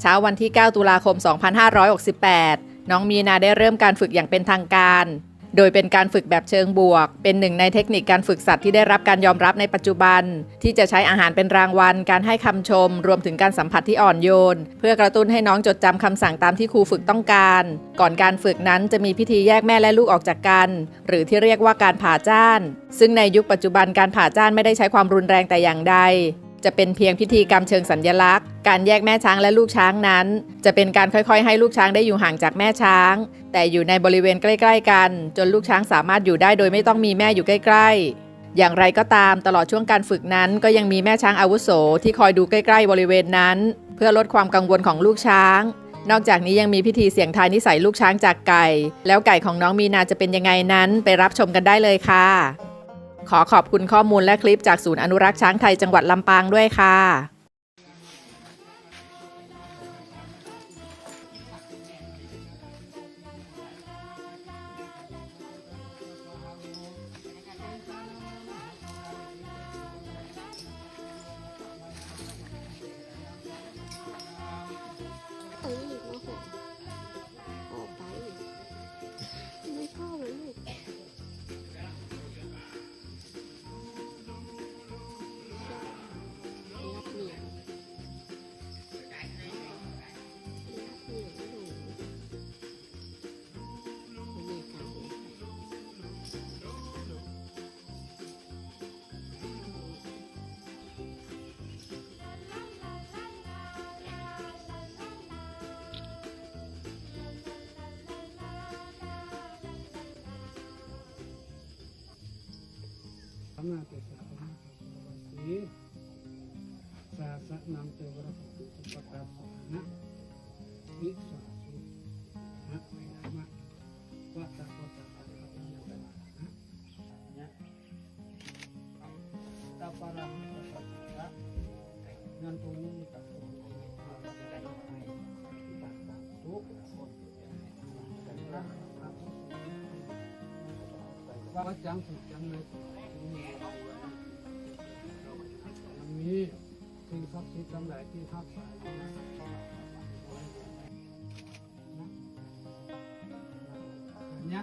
เช้าวันที่ 9 ตุลาคม 2568 น้องมีนาได้เริ่มการฝึกอย่างเป็นทางการ โดยเป็นการฝึกแบบเชิงบวก เป็นหนึ่งในเทคนิคการฝึกสัตว์ที่ได้รับการยอมรับในปัจจุบัน ที่จะใช้อาหารเป็นรางวัล การให้คำชม รวมถึงการสัมผัสที่อ่อนโยน เพื่อกระตุ้นให้น้องจดจำคำสั่งตามที่ครูฝึกต้องการ ก่อนการฝึกนั้นจะมีพิธีแยกแม่และลูกออกจากกัน หรือที่เรียกว่าการผ่าจ้าน ซึ่งในยุคปัจจุบันการผ่าจ้านไม่ได้ใช้ความรุนแรงแต่อย่างใดจะเป็นเพียงพิธีกรรมเชิงสัญญลักษณ์ การแยกแม่ช้างและลูกช้างนั้น จะเป็นการค่อยๆ ให้ลูกช้างได้อยู่ห่างจากแม่ช้าง แต่อยู่ในบริเวณใกล้ ๆ กัน จนลูกช้างสามารถอยู่ได้โดยไม่ต้องมีแม่อยู่ใกล้ ๆ อย่างไรก็ตามตลอดช่วงการฝึกนั้น ก็ยังมีแม่ช้างอาวุโสที่คอยดูใกล้ๆ บริเวณนั้น เพื่อลดความกังวลของลูกช้าง นอกจากนี้ยังมีพิธีเสี่ยงทายนิสัยลูกช้างจากไก่ แล้วไก่ของน้องมีนาจะเป็นยังไงนั้น ไปรับชมกันได้เลยค่ะ ขอขอบคุณข้อมูลและคลิปจากศูนย์อนุรักษ์ช้างไทยจังหวัดลำปางด้วยค่ะ ธรรมาเตสะธรรมะสีสาสะนังเตวระสุสุปตาสนะวิสา ว่าจังสุดจังในสุยังมีสิ่งศักดิ์สิทธิ์ทั้งหลายที่ทักษะเนี่ย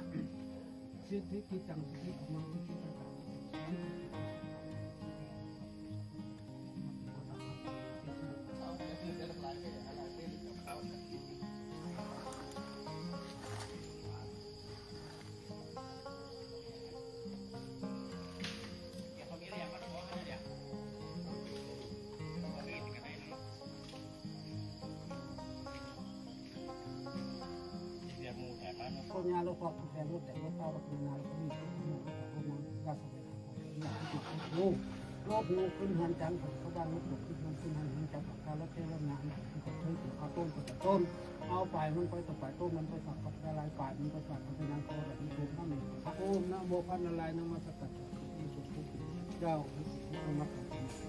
สิทธิกิจจังสิทธิของมัน กโลกขึ้นหันจังเขาบ้านรถหลบขึ้นหันขึ้นหันหันจังการรถเทวงานมันก็ใช้ถึงข้าวต้มกับต้น เอาไปมันไปต่อไปต้มมันไปฝักกับละลายปลายมันไปฝักกับเป็นน้ำโคแบบนี้ถูกต้องพระโอมนะโมพันละลายนมาสกัดที่สุดทุกเจ้าอุมา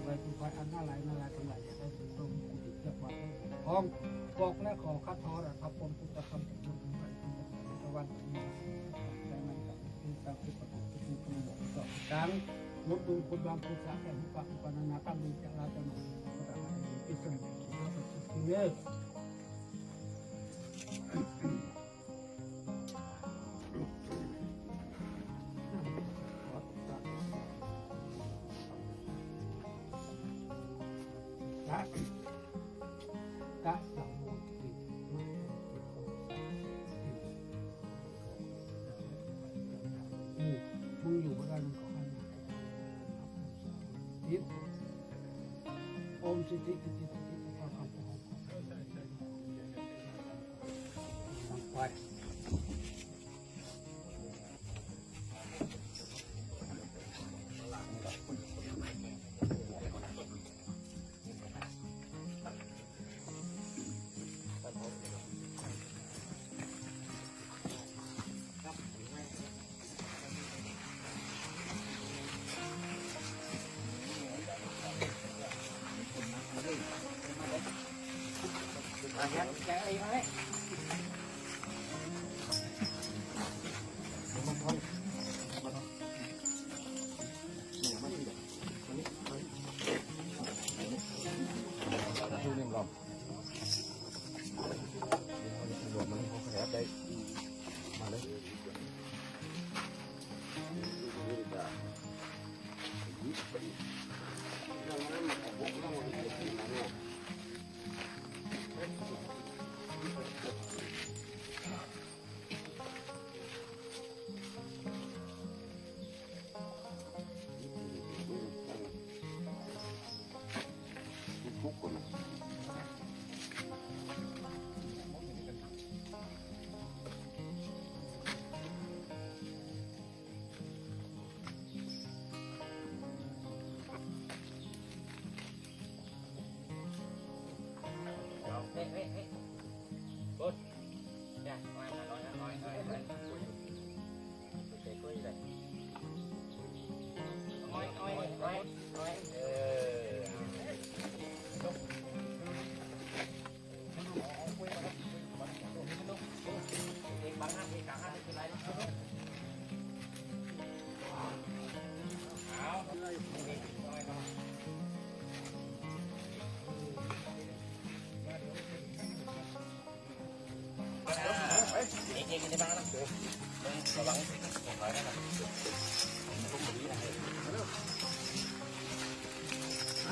ไว้คุณพายอันน่าลายน่าลายทั้งหลายจะได้ถึงตรงกุฏิเจ้าวัดพร้อมบอกและขอคัดทอดครับผมพุทธธรรมพุทธธรรมพุทธวันนี้ได้มันกับที่ตามที่ประกอบที่คุณ บอกต่อดังลดดูคุณบ Thank you. เนี้ยแกเองนะ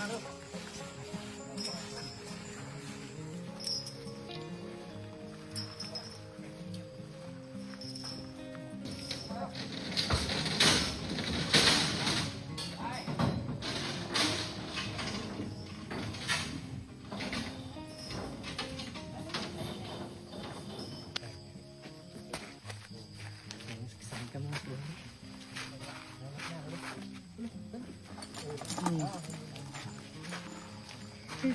battle. ฉัน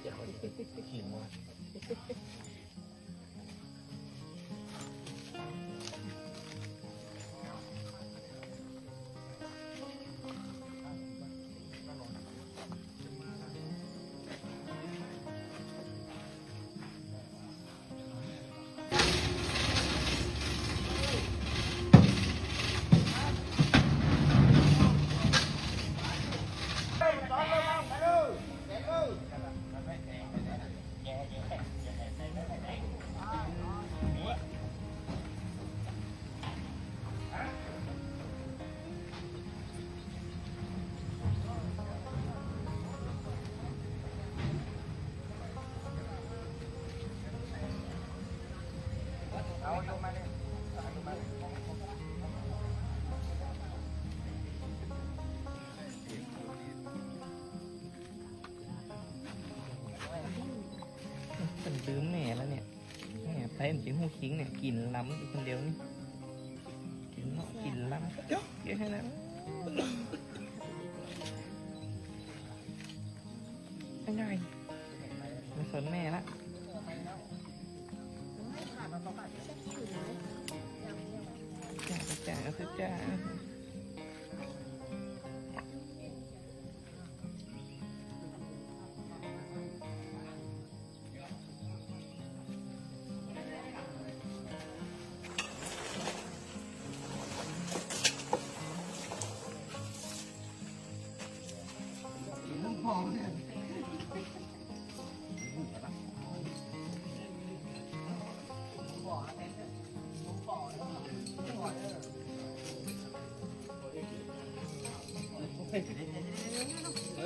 เดี๋ยวเขาจะขี่มอ แม่ไปมันเป็นหูคิงเนี่ยกินล้ำอยู่คนเดียวนี่กินเนาะกินล้ำจ๊อกเดี๋ยวให้แล้วยั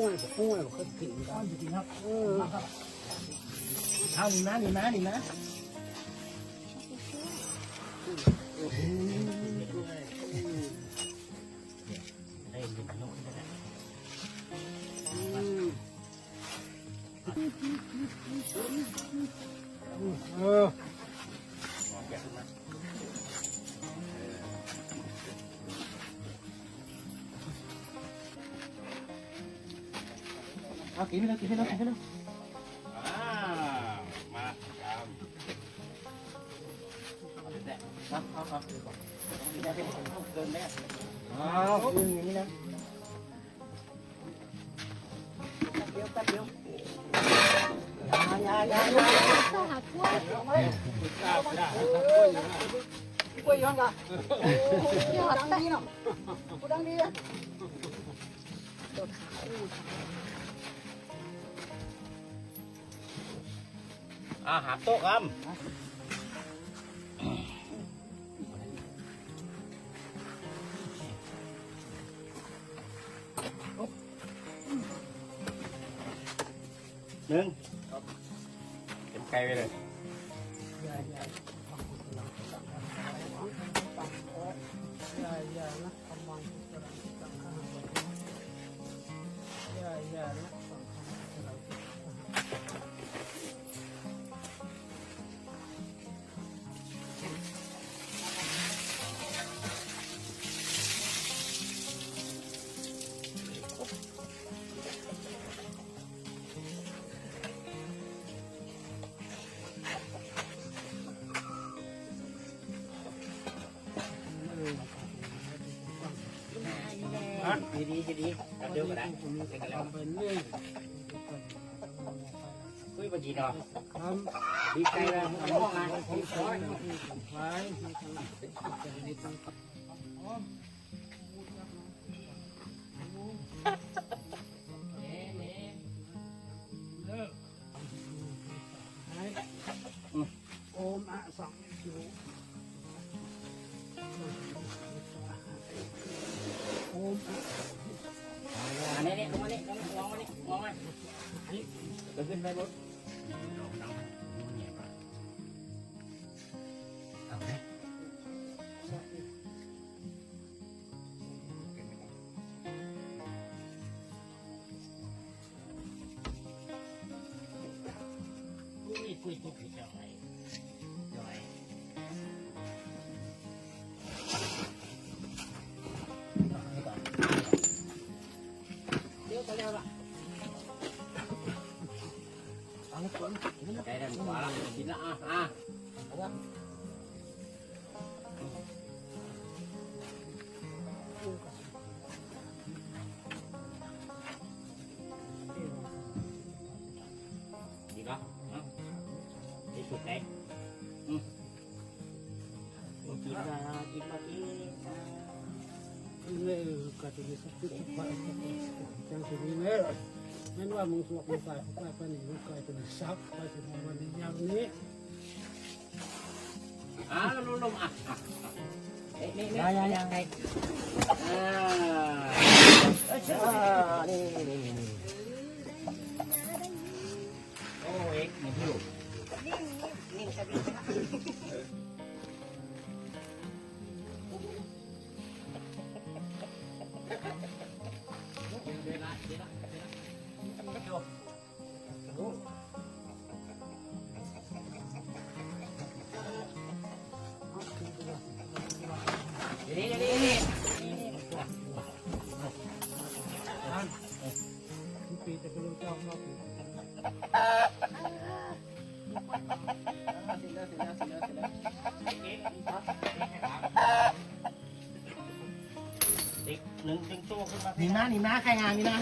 เขากินกันจริงครับเออเอาหนีนะหนีนะหนีนะ เอากินไปแล้วกินไปแล้วกินไปแล้วมาครับครับครับครับจะเป็นเกินแม่อ้าวยืนอย่างนี้นะเดี๋ยวแป๊บเดียวอยาอยาอยาต้องหากล้วยกล้วยย้อนกะยอดดังดีเนาะกูดังดีอะอา อาหารโต๊ะคบหนึ่งเต็มไกลไปเลย ดีดีดีดีเดี๋ยวก็ได้เป็นเรื่องคุยบางทีเนาะทำดีใจแล้วทำห้องงานที่ที่คคออยยที่คอยที่ทำเป็นใน เดินขึ้น มีสักที่ไปจังสิมีเลยนั่นว่ามึงสวกมึงใส่ไปไปนี่มึงกลายเป็นซักไปถึงวันนี้อย่างนี้อะลงลงอะอะนี่นี่นี่ยังยังไงอ่าอ่านี่นี่นี่นี่โอ้เอ็กนี่พี่ลูกนี่ กหนึ่งดึงตัวขึ้นมานี่นะนี่นะใครงานนี่นะ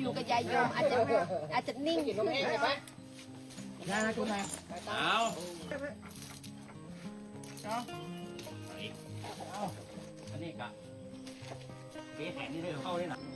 อยู่กับยายโยมอาจจะอาจจะนิ่งอยู่ตรงนี้ใช่ไหมนะคุณนายเอา เอาอันนี้กะเก๊แขนนี่เลยเข้าได้หรอ